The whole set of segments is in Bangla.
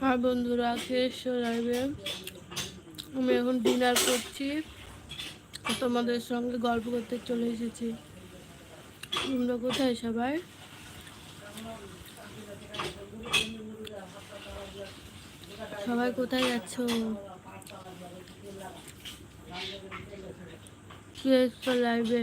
হ্যাঁ বন্ধুরা, শেষ লাইভে আমি এখন ডিনার করছি। তোমাদের সঙ্গে গল্প করতে চলে এসেছি। তোমরা কোথায় সবাই? সবাই কোথায় যাচ্ছ? লাইভে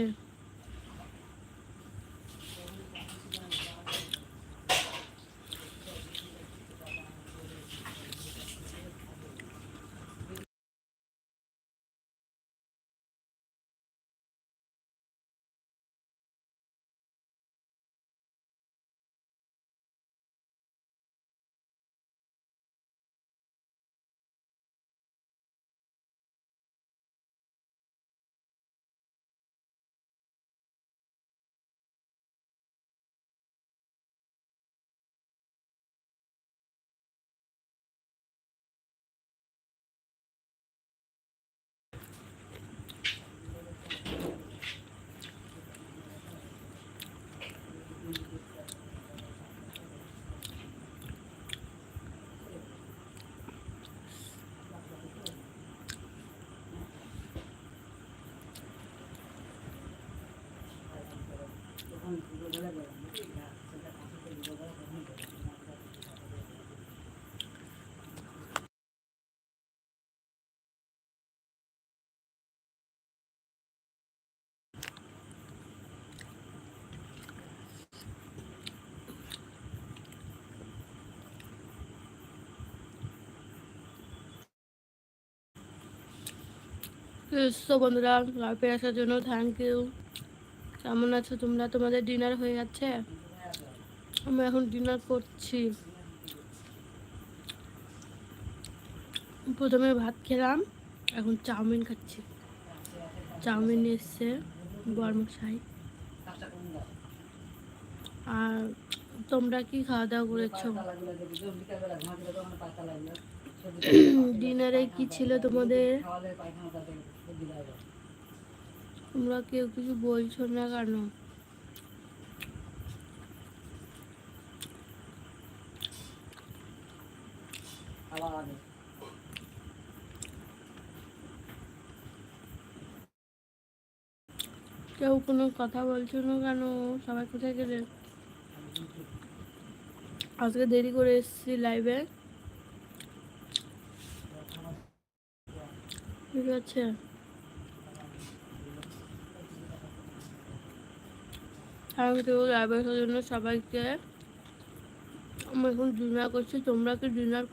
তো বন্ধুরা লাইভে আসার জন্য থ্যাংক ইউ কেমন আছো তোমরা? তোমাদের ডিনার হয়ে যাচ্ছে আমি এখন ডিনার করছি। প্রথমে ভাত খেলাম এখন চাউমিন খাচ্ছি। চাউমিন এসছে বর্মশাই। আর তোমরা কি খাওয়া দাওয়া করেছ ডিনারে কি ছিল তোমাদের? তোমরা কেউ কিছু বলছো না কেন? কেউ কোনো কথা বলছো না কেন? সবাই কোথায় গেলে? আজকে দেরি করে এসেছি লাইভে ঠিক আছে? জন্য সবাইকে আমি এখন ডিনার করছি। তোমরা কি ডিনার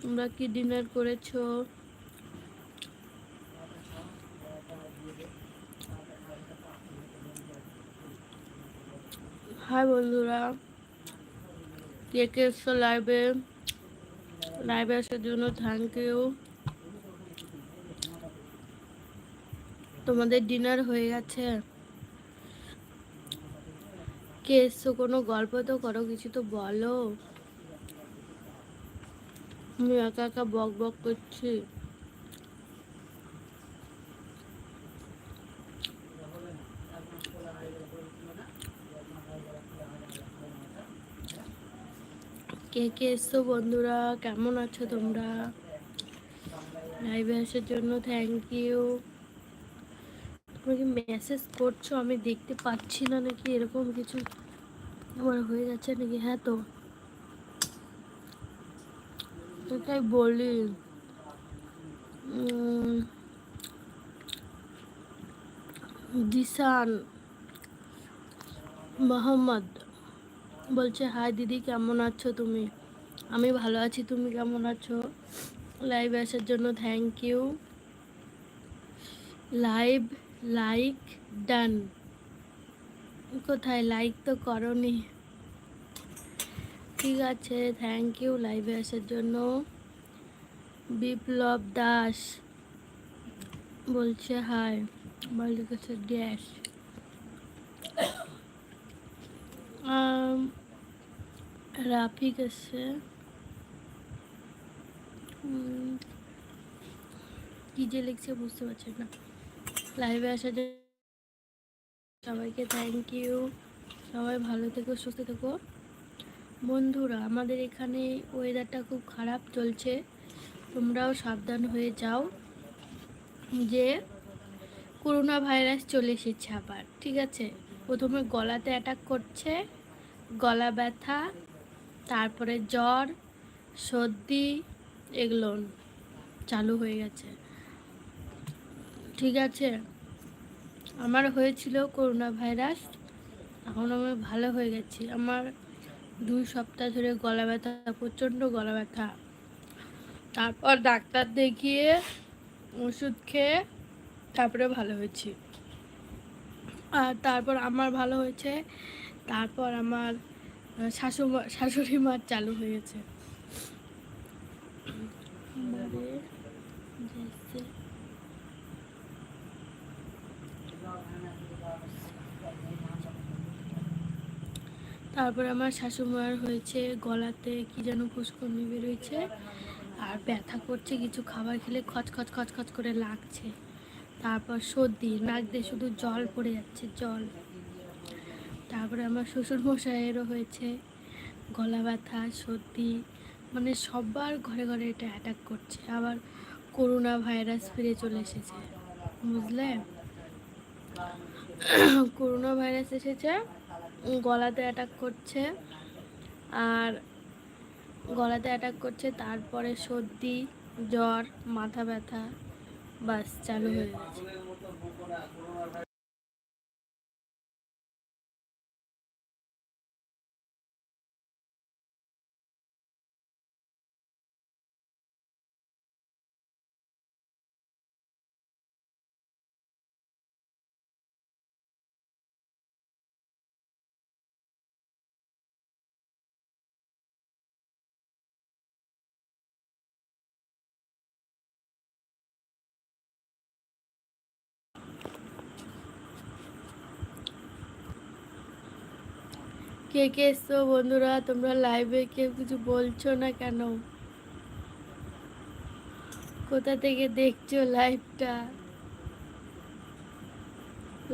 তোমরা কি ডিনার হাই বন্ধুরা, কে কে এসছো লাইভে লাইভে আসার জন্য থ্যাংক ইউ তোমাদের ডিনার হয়ে গেছে। কে এসছো কোনো গল্প তো করো, কিছু তো বলো। আমি একা একা বক বক করছি। কে কে এসছো বন্ধুরা? কেমন আছো তোমরা? লাইভে আসার জন্য থ্যাংক ইউ তুমি কি মেসেজ করছ? আমি দেখতে পাচ্ছি না নাকি এরকম কিছু। আমার হয়ে যাচ্ছে নাকি? হ্যাঁ তো। এটাই বলি। দিশান মোহাম্মদ বলছে, হাই দিদি, কেমন আছো তুমি? আমি ভালো আছি, তুমি কেমন আছো? লাইভ আসার জন্য thank you live like done কোথায় লাইক তো করনি। ঠিক আছে থ্যাংক ইউ লাইভে আসার জন্য। বিপ্লব দাস বলছে হাই আমার লিখেছে ড্যাশ রাফিক উম, কি যে লিখছে বুঝতে পারছি না। লাইভে আসার জন্য সবাইকে থ্যাংক ইউ সবাই ভালো থেকো, সুস্থ থেকো। বন্ধুরা, আমাদের এখানে ওয়েদারটা খুব খারাপ চলছে। তোমরাও সাবধান হয়ে যাও যে করোনা ভাইরাস চলে এসেছে আবার, ঠিক আছে? প্রথমে গলাতে অ্যাটাক করছে, গলা ব্যথা, তারপরে জ্বর, সর্দি, এগুলো চালু হয়ে গেছে। ঠিক আছে? আমার হয়েছিল করোনা ভাইরাস এখন আমি ভালো হয়ে গেছি। আমার দুই সপ্তাহ ধরে গলা ব্যথা, প্রচণ্ড গলা ব্যথা। তারপর ডাক্তার দেখিয়ে ওষুধ খেয়ে তারপরে ভালো হয়েছি। আর তারপর আমার ভালো হয়েছে, তারপর আমার শাশুমা শাশুড়ি মার চালু হয়েছে তারপর আমার শাশুমার হয়েছে গলাতে কি যেন ফুসকুনি বেরোয়েছে আর ব্যথা করছে, কিছু খাবার খেলে খচ খচ খচ খচ করে লাগছে। তারপর সর্দি, নাক দিয়ে শুধু জল পড়ে যাচ্ছে, জল। তারপরে আমার শ্বশুর মশাইয়েরও হয়েছে গলা ব্যথা, সর্দি মানে সবার ঘরে ঘরে এটা অ্যাটাক করছে। আবার করোনা ভাইরাস ফিরে চলে এসেছে, বুঝলে? করোনা ভাইরাস এসেছে গলাতে অ্যাটাক করছে। আর গলাতে অ্যাটাক করছে, তারপরে সর্দি, জ্বর, মাথা ব্যথা, বাস চালু হয়ে গেছে। কে কে এসছো বন্ধুরা? তোমরা লাইভে কেউ কিছু বলছো না কেন? কোথা থেকে দেখছ লাইভটা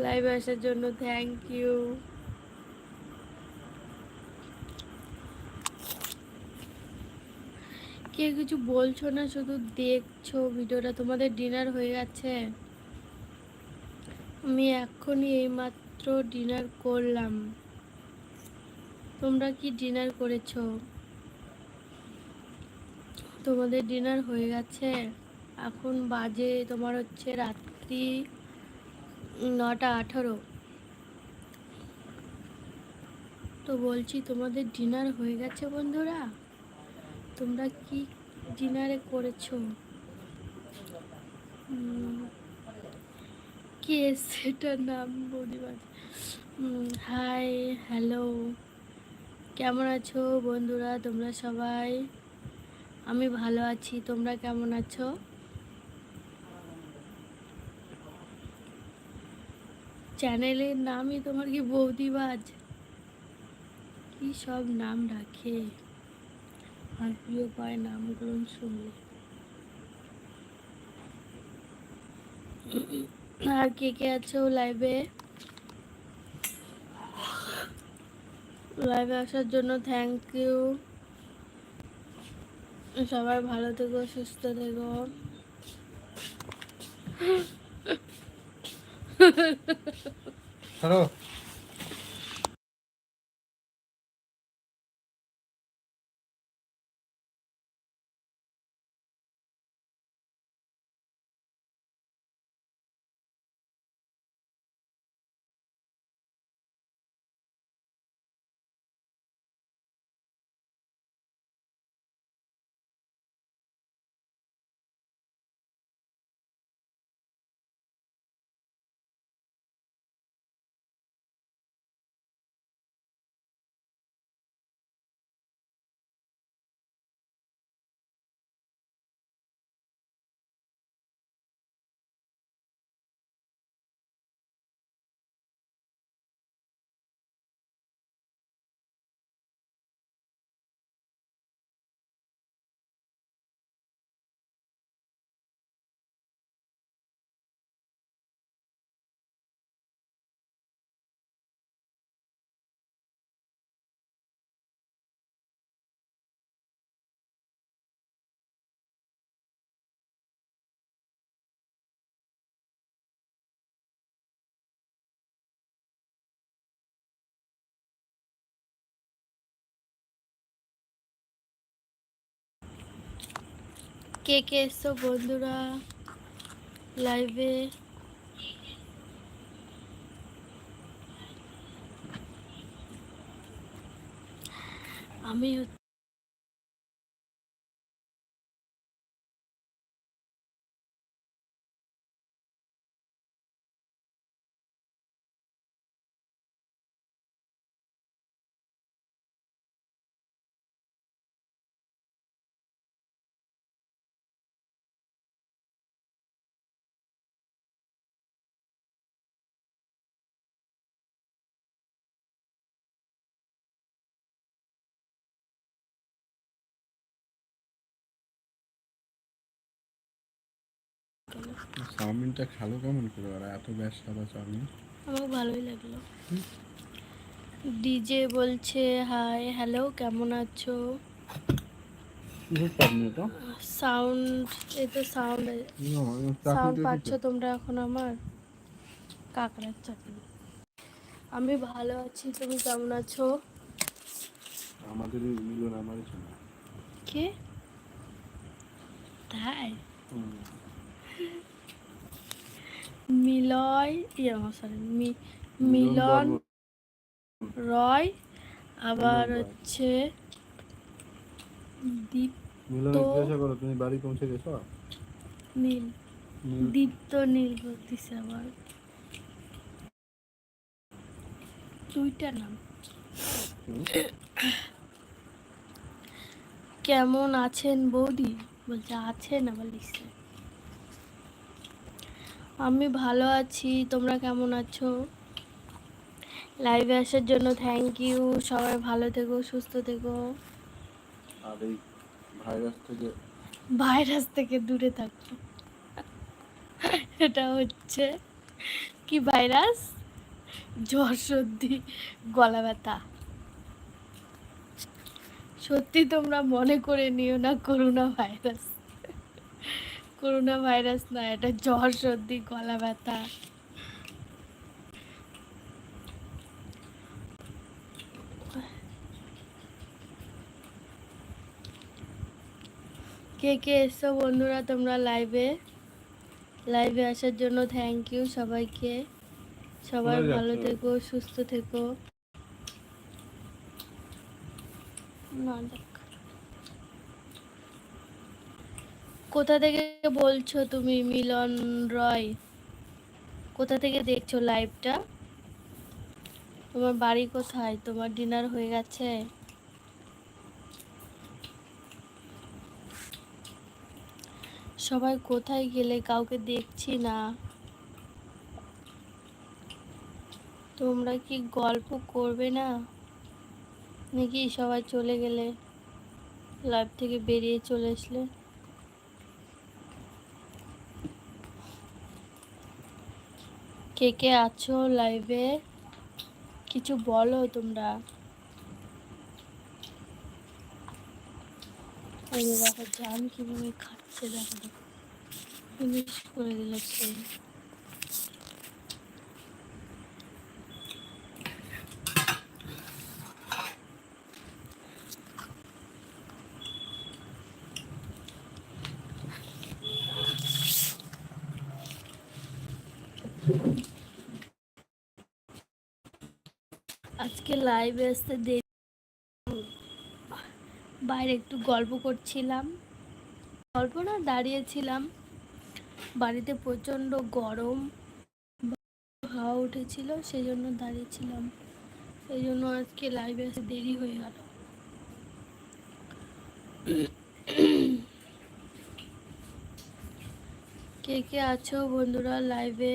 লাইভে আসার জন্য থ্যাংক ইউ কেউ কিছু বলছো না, শুধু দেখছ ভিডিওটা? তোমাদের ডিনার হয়ে গেছে। আমি এখনই এইমাত্র ডিনার করলাম। তোমরা কি ডিনার করেছ? তোমাদের ডিনার হয়ে গেছে। এখন বাজে তোমার হচ্ছে রাত্রি নটা আঠারো। তো বলছি তোমাদের ডিনার হয়ে গেছে বন্ধুরা? তোমরা কি ডিনারে করেছ? কে সেটার নাম বৌদিবাজ হাই হ্যালো কেমন আছো বন্ধুরা? তোমরা সবাই? আমি ভালো আছি। তোমরা কেমন আছো? চ্যানেলের নামই তোমার কি বৌদিবাজ? কি সব নাম রাখে? আর প্রিয় পায় নামগুলো শুনলে। আর কে কে আছো লাইভে লাইভে আসার জন্য থ্যাংক ইউ সবাই ভালো থেকো সুস্থ থেকো। হ্যালো কে কে এসছো বন্ধুরা? লাইভে আমি চাউমিনটা খালো কেমন করে ওরা? এত সাদা চাউমিন? আমার ভালোই লাগল। ডিজে বলছে হাই হ্যালো কেমন আছো? সাউন্ড এই তো সাউন্ড সাউন্ড পাচ্ছ তোমরা এখন আমার? কাকড়ার চাটনি। আমি ভালো আছি তুমি কেমন আছো? আমাদের মিলন আমারই কে? তাই? মিলয় ইয়ে সরি মিলন রয় আবার হচ্ছে দীপ মিলন জিজ্ঞাসা করো তুমি বাড়ি পৌঁছে গেছো? নীল। দীপ্ত নীল বলতেছে আবার। দুইটা নাম। কেমন আছেন বৌদি? বলছে আছেন আবার লিখছে। আমি ভালো আছি তোমরা কেমন আছো? লাইভে আসার জন্য থ্যাংক ইউ সবাই ভালো থেকো সুস্থ থেকো। আর এই ভাইরাস থেকে ভাইরাস থেকে দূরে থাকো। এটা হচ্ছে কি ভাইরাস জ্বর সর্দি গলা ব্যথা। সত্যি তোমরা মনে করে নিও না করোনা ভাইরাস করোনা ভাইরাস না এটা জ্বর সর্দি গলা ব্যথা। কে কে এসছো বন্ধুরা তোমরা লাইভে লাইভে আসার জন্য থ্যাংক ইউ সবাইকে। সবাই ভালো থেকো সুস্থ থেকো। না দেখ কোথা থেকে বলছো তুমি মিলন রয়? কোথা থেকে দেখছ লাইভটা তোমার বাড়ি কোথায়? তোমার ডিনার হয়ে গেছে? সবাই কোথায় গেলে কাউকে দেখছি না। তোমরা কি গল্প করবে না? নাকি সবাই চলে গেলে? লাইভ থেকে বেরিয়ে চলে আসলে? কে কে আছো লাইভে কিছু বলো তোমরা। দেখো জান কীভাবে খাচ্ছে, দেখো দেখো। করে দিল সেই আজকে লাইভে আসতে দেরি বাইরে একটু গল্প করছিলাম। গল্প না, দাঁড়িয়েছিলাম। বাড়িতে প্রচণ্ড গরম, হাওয়া উঠেছিল সেই জন্য দাঁড়িয়েছিলাম। এই জন্য আজকে লাইভে আসতে দেরি হয়ে গেল। কে কে আছো বন্ধুরা লাইভে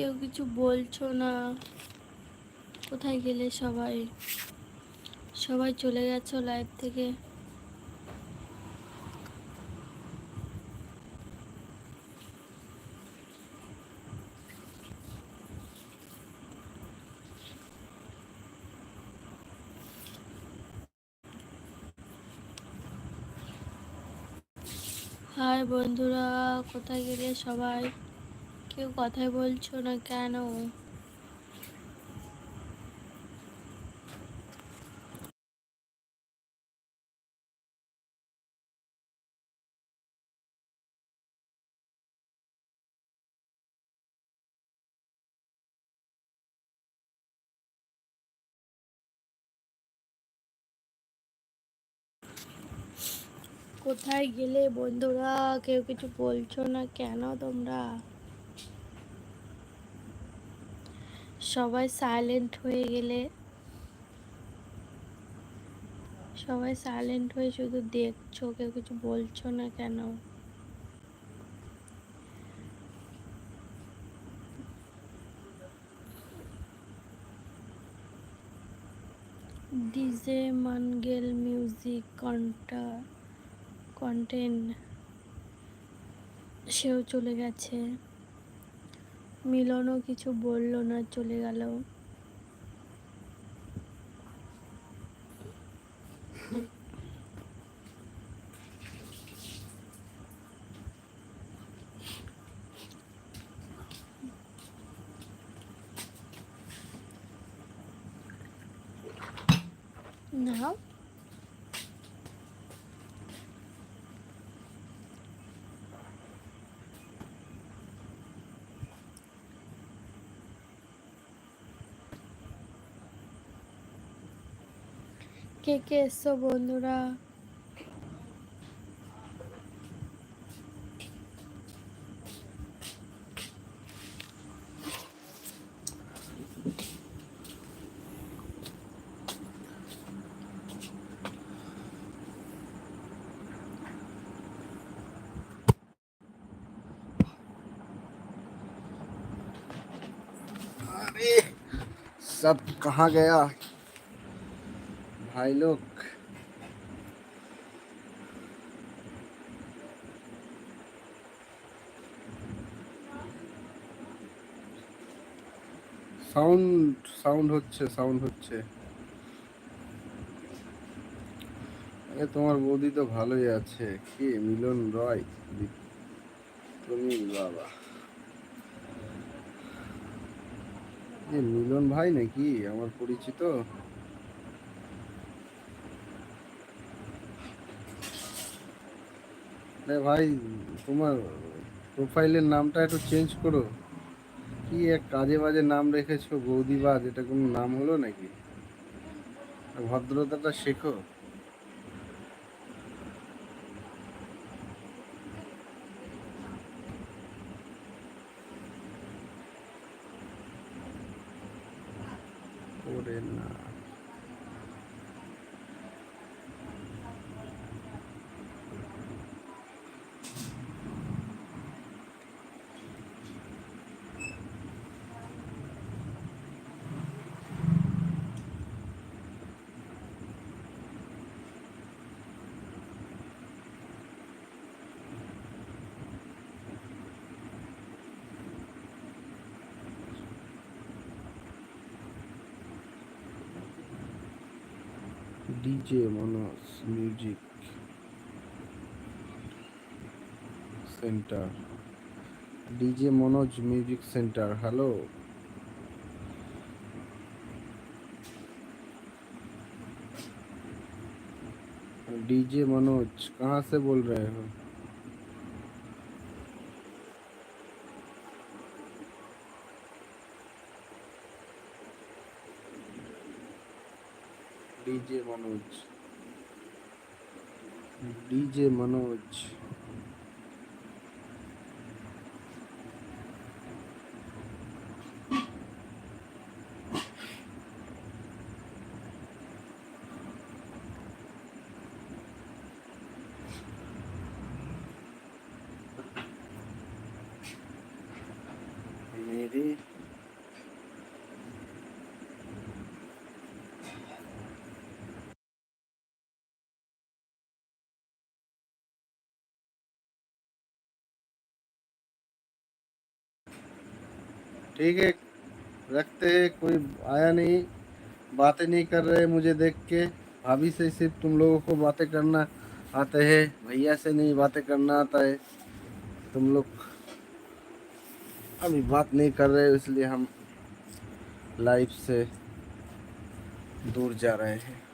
কেউ কিছু বলছো না। কোথায় গেলে সবাই? সবাই চলে গেছো লাইভ থেকে? হাই বন্ধুরা, কোথায় গেলে সবাই? কেউ কথাই বলছো না কেন? কোথায় গেলে বন্ধুরা? কেউ কিছু বলছো না কেন তোমরা? সবাই সাইলেন্ট হয়ে গেলে, সবাই সাইলেন্ট হয়ে শুধু দেখছ, কেউ কিছু বলছো না কেন? ডিজে মানগেল মিউজিক কন্টা কন্টেন্ট সেও চলে গেছে। মিলনও কিছু বলল না চলে গেল। নাও। কে কে এসছো বন্ধুরা अरे सब कहाँ गया ভাই, লোক। সাউন্ড সাউন্ড হচ্ছে সাউন্ড হচ্ছে। এ তোমার বৌদি তো ভালোই আছে। কে মিলন রয়? তুমি বাবা। এ মিলন ভাই নাকি? আমার পরিচিত। ভাই, তোমার প্রোফাইলের নামটা একটু চেঞ্জ করো। কি এক কাজে বাজে নাম রেখেছো গৌদিবাজ এটা কোনো নাম হলো নাকি? ভদ্রতাটা শেখো। DJ Manoj music centre DJ Manoj music centre hello DJ Manoj कहाँ से बोल रहे हो? डीजे मनोज। डीजे मनोज। ठीक है, रखते हैं, कोई आया नहीं, बातें नहीं कर रहे मुझे देख के। भाभी से सिर्फ़ तुम लोगों को बातें करना आते हैं, भैया से नहीं बातें करना आता है। तुम लोग अभी बात नहीं कर रहे, इसलिए हम लाइफ से दूर जा रहे हैं।